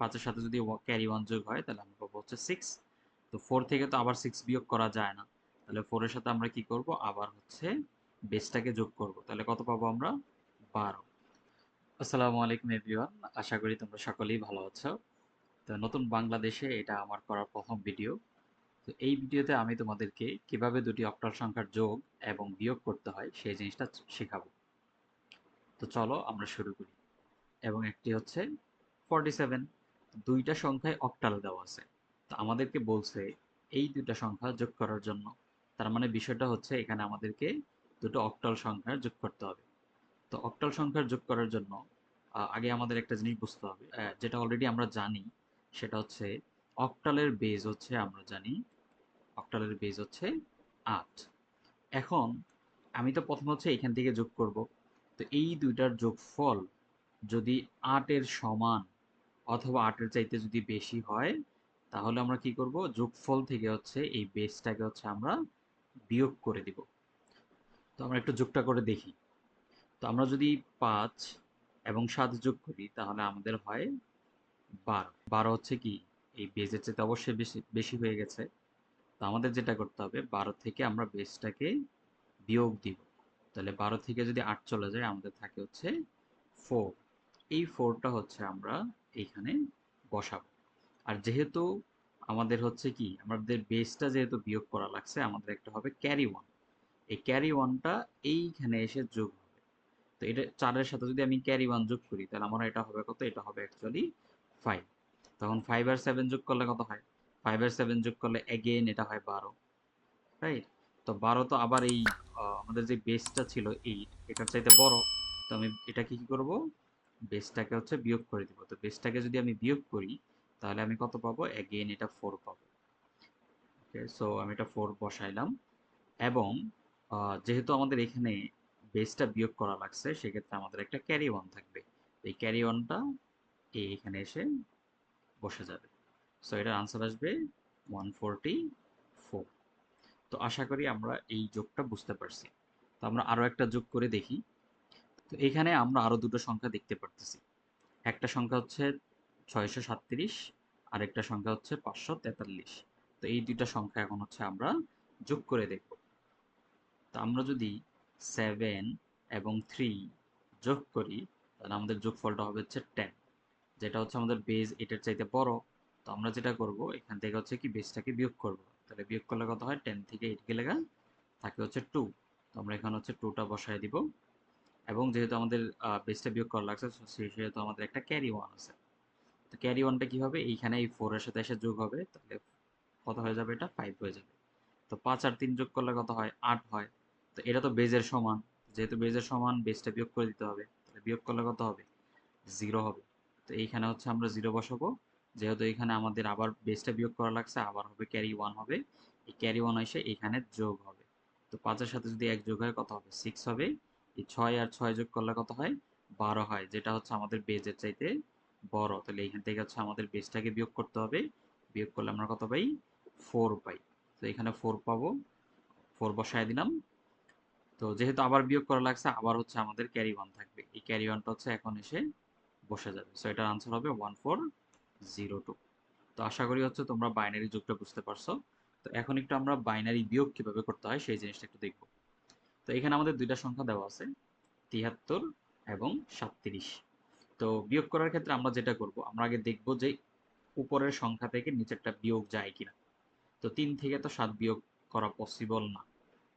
পাঁচের সাথে যদি ক্যারি ওয়ান যোগ হয়, তাহলে আমরা পাবো হচ্ছে সিক্স তো ফোর থেকে তো আবার সিক্স বিয়োগ করা যায় না। তাহলে ফোরের সাথে আমরা কি করব? আবার হচ্ছে বেসটাকে যোগ করব। তাহলে কত পাবো আমরা? বারো। আসসালামু আলাইকুম এভরিওয়ান আশা করি তোমরা সকলেই ভালো আছো। তো নতুন বাংলাদেশে এটা আমার করার প্রথম ভিডিও তো এই ভিডিওতে আমি তোমাদেরকে কীভাবে দুটি অক্টাল সংখ্যার যোগ এবং বিয়োগ করতে হয়, সেই জিনিসটা শেখাবো। তো চলো আমরা শুরু করি। এবং একটি হচ্ছে ফর্টি সেভেন দুইটা সংখ্যায় অক্টাল দেওয়া আছে। তো আমাদেরকে বলছে এই দুইটা সংখ্যা যোগ করার জন্য। তার মানে বিষয়টা হচ্ছে এখানে আমাদেরকে দুটো অক্টাল সংখ্যার যোগ করতে হবে। তো অক্টাল সংখ্যার যোগ করার জন্য আগে আমাদের একটা জিনিস বুঝতে হবে যেটা অলরেডি আমরা জানি, সেটা হচ্ছে অক্টালের বেজ হচ্ছে, আমরা জানি অক্টালের বেজ হচ্ছে আট। এখন আমি তো প্রথম হচ্ছে এখান থেকে যোগ করব। তো এই দুইটার যোগফল যদি আটের সমান অথবা আটের চাইতে যদি বেশি হয়, তাহলে আমরা কি করব? যোগফল থেকে হচ্ছে এই বেসটাকে হচ্ছে আমরা বিয়োগ করে দিব। তো আমরা একটু যোগটা করে দেখি। তো আমরা যদি পাঁচ এবং সাত যোগ করি, তাহলে আমাদের হয় বারো। বারো হচ্ছে কি? এই বেজের চাইতে অবশ্যই বেশি বেশি হয়ে গেছে। তো আমাদের যেটা করতে হবে, বারো থেকে আমরা বেসটাকে বিয়োগ দিব। তাহলে বারো থেকে যদি আট চলে যায়, আমাদের থাকে হচ্ছে ফোর এই ফোরটা হচ্ছে আমরা এইখানে বসাবো। আর যেহেতু আমাদের হচ্ছে কি, আমাদের বেসটা যেহেতু বিয়োগ করা লাগছে, আমাদের একটা হবে ক্যারি ওয়ান এই ক্যারি ওয়ানটা এইখানে এসে যোগ হবে। তো এটা চারের সাথে যদি আমি ক্যারি ওয়ান যোগ করি, তাহলে আমার এটা হবে কত? এটা হবে অ্যাকচুয়ালি ফাইভ তখন ফাইভ আর সেভেন যোগ করলে কত হয়? ফাইভ আর সেভেন যোগ করলে এগেইন এটা হয় বারো। রাইট তো বারো তো আবার এই আমাদের যে বেসটা ছিল এইট এটার চাইতে বড়। তো আমি এটা কি করব? বেসটাকে হচ্ছে বিয়োগ করে দিব। তো বেসটাকে যদি আমি বিয়োগ করি, তাহলে আমি কত পাবো? এগেইন এটা ফোর পাবো। ওকে সো আমি এটা ফোর বসাইলাম। এবং যেহেতু আমাদের এখানে বেসটা বিয়োগ করা লাগছে, সেক্ষেত্রে আমাদের একটা ক্যারি ওয়ান থাকবে। এই ক্যারি ওয়ানটা এখানে এসে বসে যাবে। সো এটার আনসার আসবে ওয়ান ফোরটি ফোর তো আশা করি আমরা এই যোগটা বুঝতে পারছি। তো আমরা আরও একটা যোগ করে দেখি। তো এখানে আমরা আরও দুটো সংখ্যা দেখতে পারতেছি। একটা সংখ্যা হচ্ছে ছয়শো সাতত্রিশ আর একটা সংখ্যা হচ্ছে পাঁচশো তেতাল্লিশ। তো এই দুইটা সংখ্যা এখন হচ্ছে আমরা যোগ করে দেখব। তো আমরা যদি সেভেন এবং থ্রি যোগ করি, তাহলে আমাদের যোগফলটা হবে হচ্ছে টেন, যেটা হচ্ছে আমাদের বেজ এটার চাইতে বড়। তো আমরা যেটা করব, এখান থেকে হচ্ছে কি বেজটাকে বিয়োগ করব। তাহলে বিয়োগ করলে কত হয়? টেন থেকে এইট গেলে থাকে হচ্ছে টু। তো আমরা এখানে হচ্ছে টুটা বসায় দিব। এবং যেহেতু আমাদের বেসটা বিয়োগ করা লাগছে সেহেতু আমাদের একটা ক্যারি ওয়ান আছে। তো ক্যারি ওয়ানটা কি হবে? এইখানে এই ফোরের সাথে এসে যোগ হবে, তাহলে কত হয়ে যাবে? এটা ফাইভ হয়ে যাবে। তো পাঁচ আর তিন যোগ করলে কত হয়? আট হয়। তো এটা তো বেজের সমান। যেহেতু বেজের সমান বেসটা বিয়োগ করে দিতে হবে। তাহলে বিয়োগ করলে কত হবে? জিরো হবে। তো এইখানে হচ্ছে আমরা জিরো বসাবো। যেহেতু এখানে আমাদের আবার বেসটা বিয়োগ করা লাগছে, আবার হবে ক্যারি ওয়ান হবে। এই ক্যারি ওয়ান এসে এখানে যোগ হবে। তো পাঁচের সাথে যদি এক যোগ হয়, কত হবে? সিক্স হবে। এই ছয় আর ছয় যোগ করলে কত হয়? বারো হয়, যেটা হচ্ছে আমাদের বেজের চাইতে বড়। তাহলে এইখান থেকে হচ্ছে আমাদের বেসটাকে বিয়োগ করতে হবে। বিয়োগ করলে আমরা কত পাই? Four pi. তো এখানে ফোর পাবো। ফোর বসায় দিলাম। তো যেহেতু আবার বিয়োগ করা লাগছে, আবার হচ্ছে আমাদের ক্যারি ওয়ান থাকবে। এই ক্যারি ওয়ানটা হচ্ছে এখন এসে বসে যাবে। সো এটার আনসার হবে ওয়ান ফোর জিরো টু তো আশা করি হচ্ছে তোমরা বাইনারি যুগটা বুঝতে পারছ। তো এখন একটু আমরা বাইনারি বিয়োগ কীভাবে করতে হয়, সেই জিনিসটা একটু দেখব। তো এখানে আমাদের দুইটা সংখ্যা দেওয়া আছে, তিয়াত্তর এবং সাতত্রিশ। তো বিয়োগ করার ক্ষেত্রে আমরা যেটা করব, আমরা আগে দেখব যে উপরের সংখ্যা থেকে নিচেরটা বিয়োগ যায় কিনা। তো তিন থেকে তো সাত বিয়োগ করা পসিবল না।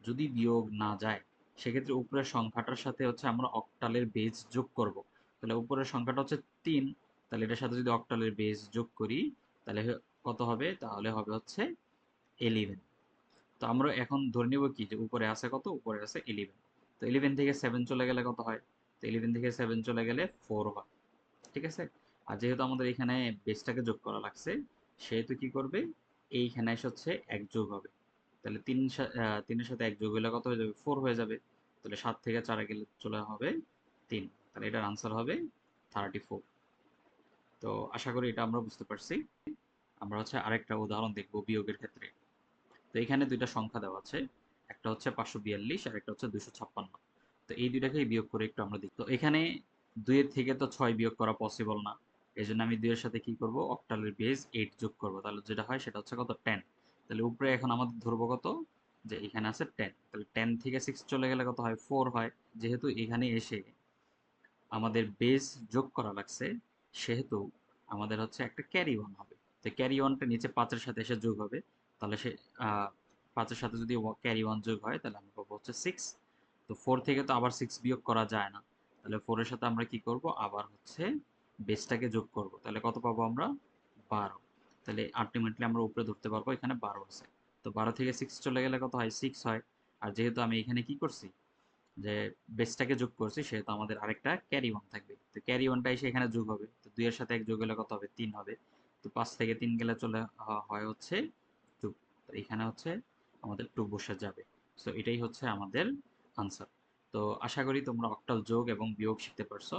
যদি বিয়োগ না যায়, সেক্ষেত্রে উপরের সংখ্যাটার সাথে হচ্ছে আমরা অক্টালের বেজ যোগ করব। তাহলে উপরের সংখ্যাটা হচ্ছে তিন, তাহলে এটার সাথে যদি অক্টালের বেজ যোগ করি, তাহলে কত হবে? তাহলে হবে হচ্ছে এলিভেন তো আমরা এখন ধরে নেব কি যে উপরে আছে কত? উপরে আছে ইলেভেন তো ইলেভেন থেকে সেভেন চলে গেলে কত হয়? তো ইলেভেন থেকে সেভেন চলে গেলে ফোর হয়। ঠিক আছে? আর যেহেতু আমাদের এখানে বেসটাকে যোগ করা লাগছে, সেহেতু কি করবে? এইখানে এসে হচ্ছে এক যোগ হবে। তাহলে তিন তিনের সাথে এক যোগ হলে কত হয়ে যাবে? ফোর হয়ে যাবে। তাহলে সাত থেকে চারে গেলে চলে হবে তিন। তাহলে এটার আনসার হবে থার্টি ফোর তো আশা করি এটা আমরা বুঝতে পারছি। আমরা হচ্ছে আরেকটা উদাহরণ দেখব বিয়োগের ক্ষেত্রে। তো এখানে দুইটা সংখ্যা দেওয়া আছে। একটা হচ্ছে পাঁচশো বিয়াল্লিশ আর একটা হচ্ছে দুশো ছাপ্পান্ন। তো এই দুইটাকেই বিয়োগ করে একটু আমরা দেখি। তো এখানে দুইয়ের থেকে তো ছয় বিয়োগ করা পসিবল না। এই জন্য আমি দুইয়ের সাথে কি করব? অক্টালের বেজ এইট যোগ করব। তাহলে যেটা হয় সেটা হচ্ছে কত? টেন তাহলে উপরে এখন আমাদের ধরবো কত? যে এখানে আছে টেন তাহলে টেন থেকে সিক্স চলে গেলে কত হয়? ফোর হয়। যেহেতু এখানে এসে আমাদের বেজ যোগ করা লাগছে, সেহেতু আমাদের হচ্ছে একটা ক্যারি ওয়ান হবে। তো ক্যারি ওয়ানটা নিচে পাঁচের সাথে এসে যোগ হবে। তাহলে সে পাঁচের সাথে যদি ক্যারি ওয়ান যোগ হয়, তাহলে আমরা পাবো হচ্ছে সিক্স তো ফোর থেকে তো আবার সিক্স বিয়োগ করা যায় না। তাহলে ফোরের সাথে আমরা কি করব? আবার হচ্ছে বেসটাকে যোগ করব। তাহলে কত পাবো আমরা? বারো। তাহলে আলটিমেটলি আমরা উপরে ধরতে পারব, এখানে বারো আছে। তো বারো থেকে সিক্স চলে গেলে কত হয়? সিক্স হয়। আর যেহেতু আমি এখানে কি করছি? যে বেসটাকে যোগ করছি, সেহেতু আমাদের আরেকটা ক্যারি ওয়ান থাকবে। তো ক্যারি ওয়ানটা এসে এখানে যোগ হবে। তো দুইয়ের সাথে এক যোগ হলে কত হবে? তিন হবে। তো পাঁচ থেকে তিন গেলে চলে হয় হচ্ছে এখানে হচ্ছে আমাদের টু বসে যাবে। সো এটাই হচ্ছে আমাদের আনসার তো আশা করি তোমরা অক্টাল যোগ এবং বিয়োগ শিখতে পারছ।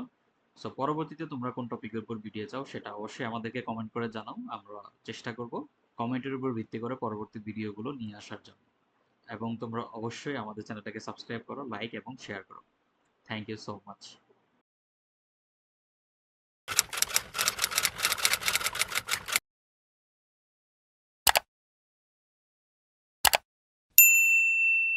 সো পরবর্তীতে তোমরা কোন টপিকের উপর ভিডিও চাও সেটা অবশ্যই আমাদেরকে কমেন্ট করে জানাও। আমরা চেষ্টা করব কমেন্টের উপর ভিত্তি করে পরবর্তী ভিডিওগুলো নিয়ে আসার জন্য। এবং তোমরা অবশ্যই আমাদের চ্যানেলটাকে সাবস্ক্রাইব করো লাইক এবং শেয়ার করো। Thank you so much